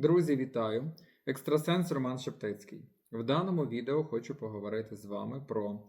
Друзі, вітаю! Екстрасенс Роман Шептицький. В даному відео хочу поговорити з вами про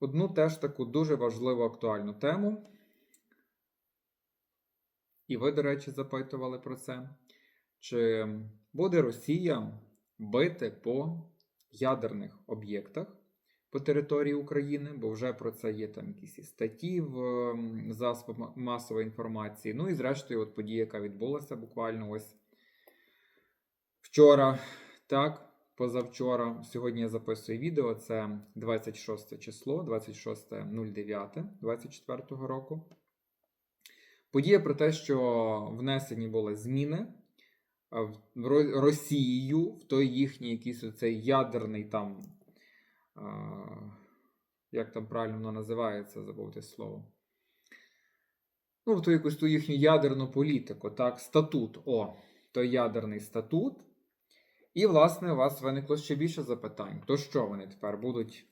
одну теж таку дуже важливу актуальну тему. І ви, до речі, запитували про це. Чи буде Росія бити по ядерних об'єктах по території України, бо вже про це є там якісь статті в засобах масової інформації. Ну і зрештою, от подія, яка відбулася буквально ось вчора, так, позавчора. Сьогодні я записую відео. Це 26 число, 26.09.24 року. Подія про те, що внесені були зміни в Ро- Росією в той їхній якийсь оцей ядерний там. Як там правильно воно називається, забув те слово. Ну, в ту якусь ту їхню ядерну політику, так, статут. О, той ядерний статут. І, власне, у вас виникло ще більше запитань. То що вони тепер будуть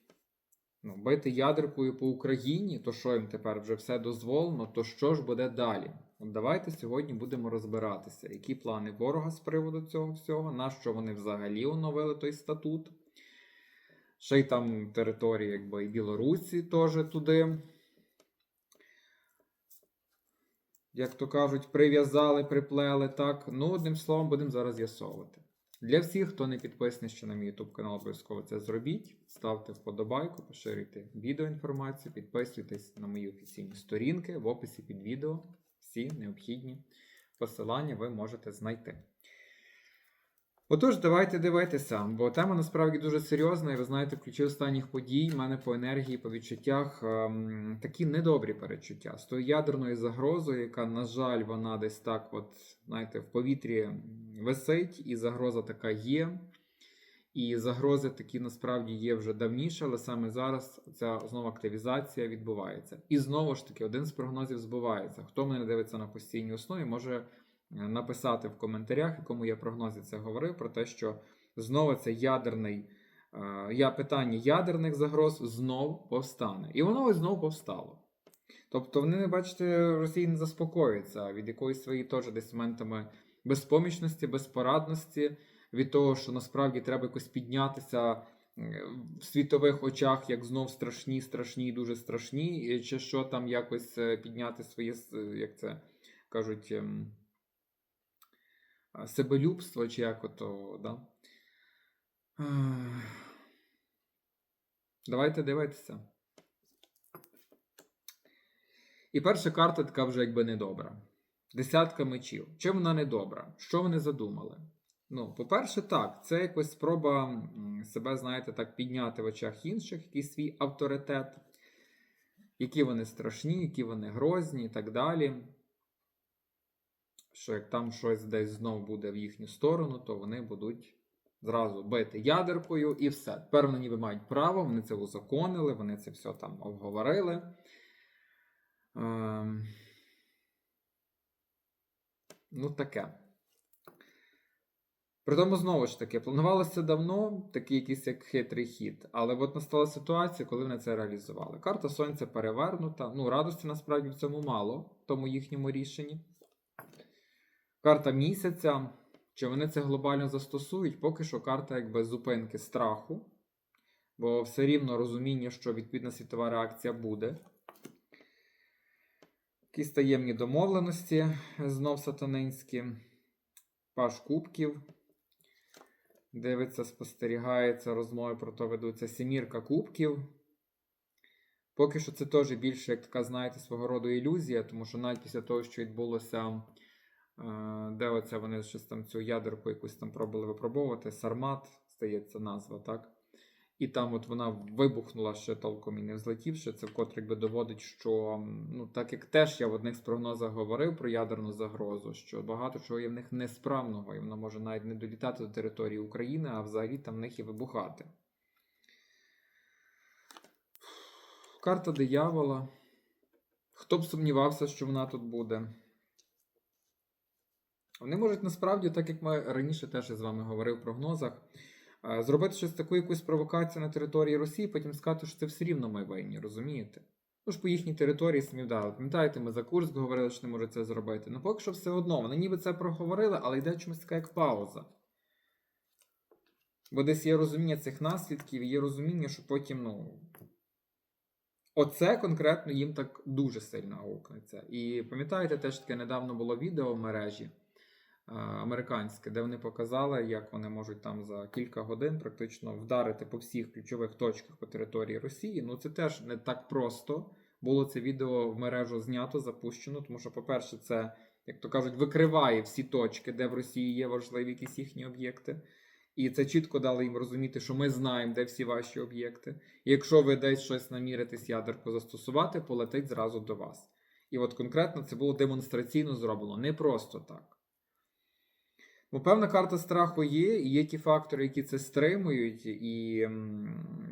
ну, бити ядеркою по Україні? То що їм тепер вже все дозволено? То що ж буде далі? От давайте сьогодні будемо розбиратися, які плани ворога з приводу цього всього, на що вони взагалі оновили той статут. Ще й там території, якби і Білорусі теж туди. Як то кажуть, прив'язали, приплели, так. Ну, одним словом, будемо зараз з'ясовувати. Для всіх, хто не підписаний ще на мій YouTube канал, обов'язково це зробіть. Ставте вподобайку, поширюйте відеоінформацію, підписуйтесь на мої офіційні сторінки в описі під відео. Всі необхідні посилання ви можете знайти. Отож, давайте дивитися, бо тема насправді дуже серйозна, і ви знаєте, в ключі останніх подій в мене по енергії, по відчуттях ем, такі недобрі перечуття з тою ядерною загрозою, яка, на жаль, вона десь так, от, знаєте, в повітрі висить, і загроза така є. І загрози такі насправді є вже давніше, але саме зараз ця знову активізація відбувається. І знову ж таки, один з прогнозів збувається. Хто мене дивиться на постійній основі, може написати в коментарях, якому я прогнозі це говорив, про те, що знову це ядерний е, я питання ядерних загроз знов повстане. І воно ось знов повстало. Тобто вони, не бачите, Росії не заспокоюються від якоїсь своєї теж десь моментами безпомічності, безпорадності, від того, що насправді треба якось піднятися е, в світових очах, як знов страшні, страшні, дуже страшні, чи що там якось е, підняти своє, як це кажуть, ем, себелюбство, чи як ото, да? Давайте дивитися. І перша карта така вже якби недобра. Десятка мечів. Чим вона недобра? Що вони задумали? Ну, по-перше, так, це якось спроба себе, знаєте, так підняти в очах інших, якийсь свій авторитет, які вони страшні, які вони грозні і так далі. Що як там щось десь знов буде в їхню сторону, то вони будуть зразу бити ядеркою і все. Тепер вони ніби мають право, вони це узаконили, вони це все там обговорили. Ем... Ну, таке. Притому, знову ж таки, планувалося давно, такий якийсь як хитрий хід, але от настала ситуація, коли вони це реалізували. Карта Сонця перевернута. Ну, радості насправді в цьому мало, в тому їхньому рішенні. Карта місяця. Чи вони це глобально застосують? Поки що карта якби зупинки страху, бо все рівно розуміння, що відповідна світова реакція буде. Якісь таємні домовленості знов сатанинські. Паш кубків. Дивиться, спостерігається, розмови про то ведуться. Сімірка кубків. Поки що це теж більше, як така, знаєте, свого роду ілюзія, тому що навіть після того, що відбулося, де оце вони щось там цю ядерку якусь там пробували випробовувати, Сармат, здається, назва, так? І там от вона вибухнула ще толком і не взлетівши. Це вкотре якби доводить, що ну так як теж я в одних з прогнозах говорив про ядерну загрозу, що багато чого є в них несправного, і воно може навіть не долітати до території України, а взагалі там в них і вибухати. Карта диявола. Хто б сумнівався, що вона тут буде? Вони можуть насправді, так як ми раніше теж з вами говорив в прогнозах, е, зробити щось таку якусь провокацію на території Росії, потім сказати, що це все рівно ми винні, розумієте? Ну ж по їхній території самі вдали. Пам'ятаєте, ми за Курск говорили, що не можуть це зробити. Ну поки що все одно. Вони ніби це проговорили, але йде чомусь така як пауза. Бо десь є розуміння цих наслідків, є розуміння, що потім, ну. Оце конкретно їм так дуже сильно аукнеться. І пам'ятаєте, теж таке недавно було відео в мережі американське, де вони показали, як вони можуть там за кілька годин практично вдарити по всіх ключових точках по території Росії. Ну це теж не так просто. Було це відео в мережу знято, запущено, тому що, по-перше, це, як то кажуть, викриває всі точки, де в Росії є важливі якісь їхні об'єкти. І це чітко дало їм розуміти, що ми знаємо, де всі ваші об'єкти. І якщо ви десь щось наміритесь ядерку застосувати, полетить зразу до вас. І от конкретно це було демонстраційно зроблено, не просто так. Бо певна карта страху є, і є ті фактори, які це стримують, і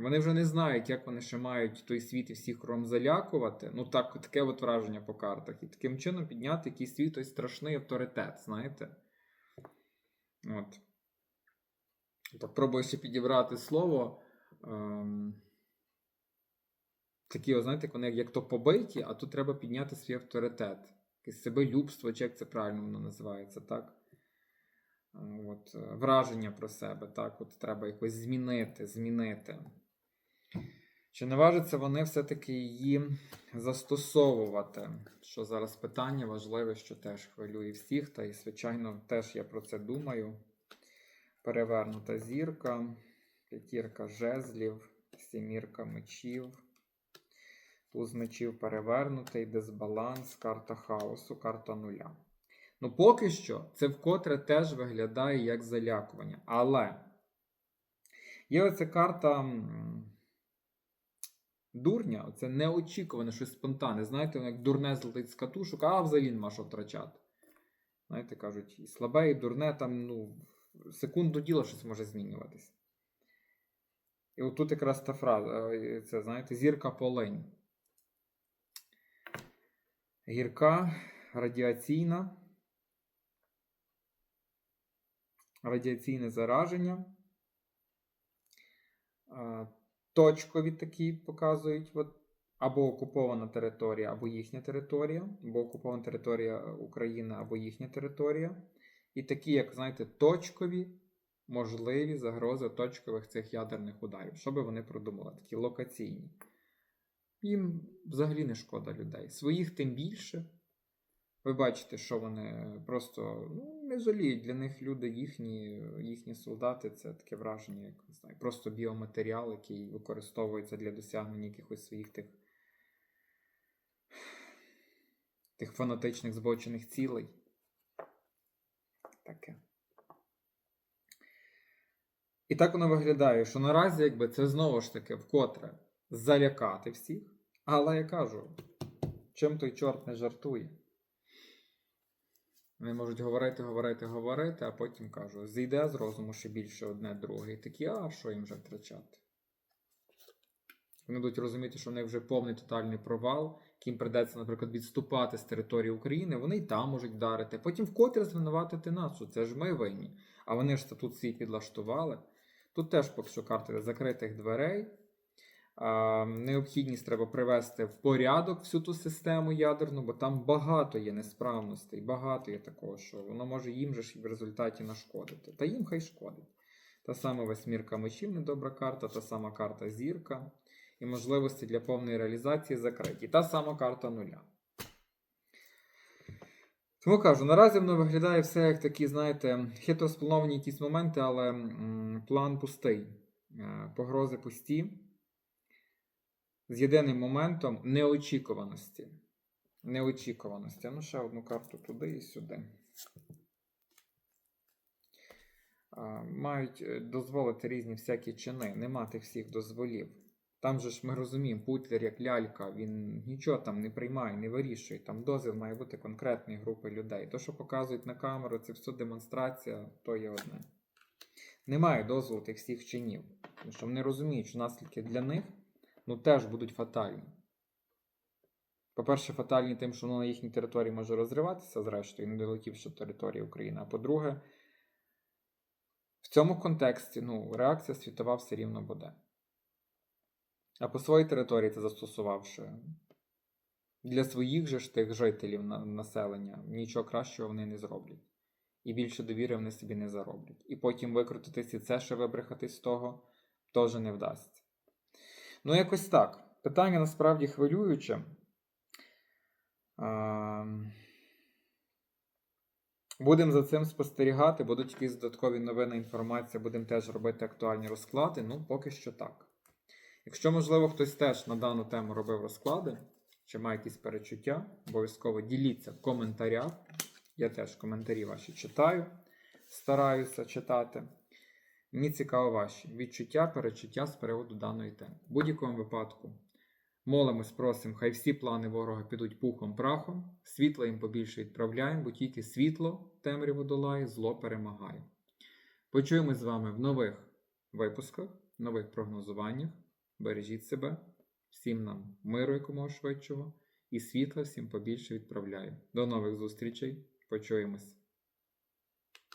вони вже не знають, як вони ще мають той світ і всіх кром залякувати. Ну так, таке от враження по картах. І таким чином підняти якийсь свій той страшний авторитет, знаєте? От. Так, пробую ще підібрати слово. Ем... Такі, знаєте, вони як то побиті, а тут треба підняти свій авторитет. Якесь себелюбство, чи як це правильно воно називається, так? От, е, враження про себе, так, от треба якось змінити, змінити. Чи наважаться вони все-таки її застосовувати? Що зараз питання важливе, що теж хвилює всіх, та і, звичайно, теж я про це думаю. Перевернута зірка, п'ятірка жезлів, сімірка мечів, туз мечів перевернутий, дисбаланс, карта хаосу, карта нуля. Ну, поки що, це вкотре теж виглядає як залякування. Але є оця карта дурня, оце неочікуване, щось спонтанне. Знаєте, як дурне злетить з катушок, а взагалі нема що втрачати. Знаєте, кажуть, і слабе, і дурне, там, ну, секунду діла щось може змінюватись. І отут якраз та фраза, е, це, знаєте, зірка полинь. Гірка, радіаційна. Радіаційне зараження. Точкові такі показують. Або окупована територія, або їхня територія, або окупована територія України, або їхня територія. І такі, як знаєте, точкові можливі загрози точкових цих ядерних ударів. Що би вони продумали? Такі локаційні. Їм взагалі не шкода людей. Своїх тим більше. Ви бачите, що вони просто ну, не жаліють. Для них люди, їхні, їхні солдати це таке враження, як не знаю, просто біоматеріал, який використовується для досягнення якихось своїх тих, тих фанатичних збочених цілей. Таке. І так воно виглядає, що наразі якби це знову ж таки вкотре залякати всіх. Але я кажу, чим той чорт не жартує. Вони можуть говорити, говорити, говорити, а потім кажу, зійде з розуму ще більше одне друге. І такі, а що їм вже втрачати? Вони будуть розуміти, що в них вже повний тотальний провал, яким придеться, наприклад, відступати з території України, вони й там можуть вдарити. Потім вкотре звинуватити нас, що це ж ми винні. А вони ж статут свій підлаштували. Тут теж поки що карти закритих дверей. Необхідність треба привести в порядок всю ту систему ядерну, бо там багато є несправностей, багато є такого, що воно може їм же ж в результаті нашкодити. Та їм хай шкодить. Та сама восьмірка мечів, недобра карта, та сама карта зірка і можливості для повної реалізації закриті. Та сама карта нуля. Тому кажу, наразі воно виглядає все як такі, знаєте, хитро сплановані якісь моменти, але м, план пустий. Е, Погрози пусті. З єдиним моментом неочікуваності. Неочікуваності. Ну, ще одну карту туди і сюди. Мають е, дозволити різні всякі чини, нема тих всіх дозволів. Там же ж ми розуміємо, Путлер як лялька, він нічого там не приймає, не вирішує. Там дозвіл має бути конкретної групи людей. То, що показують на камеру, це все демонстрація, то є одне. Немає дозволу тих всіх чинів. Тому що вони розуміють, що наслідки для них ну, теж будуть фатальні. По-перше, фатальні тим, що воно на їхній території може розриватися, зрештою, не долетівши до території України. А по-друге, в цьому контексті ну, реакція світова все рівно буде. А по своїй території це застосувавши, Для своїх же ж тих жителів населення нічого кращого вони не зроблять. І більше довіри вони собі не зароблять. І потім викрутитись і це ще вибрехати з того теж не вдасться. Ну, якось так. Питання насправді хвилююче. Ем, Будемо за цим спостерігати, будуть якісь додаткові новини, інформація, будемо теж робити актуальні розклади. Ну, поки що так. Якщо, можливо, хтось теж на дану тему робив розклади, чи має якісь перечуття, обов'язково діліться в коментарях. Я теж коментарі ваші читаю, стараюся читати. Мені цікаво ваші відчуття, перечуття з приводу даної теми. В будь-якому випадку молимось, просимо, хай всі плани ворога підуть пухом прахом, світло їм побільше відправляємо, бо тільки світло темряву долає, зло перемагає. Почуємось з вами в нових випусках, нових прогнозуваннях. Бережіть себе, всім нам миру якомога швидшого і світла всім побільше відправляю. До нових зустрічей. Почуємось.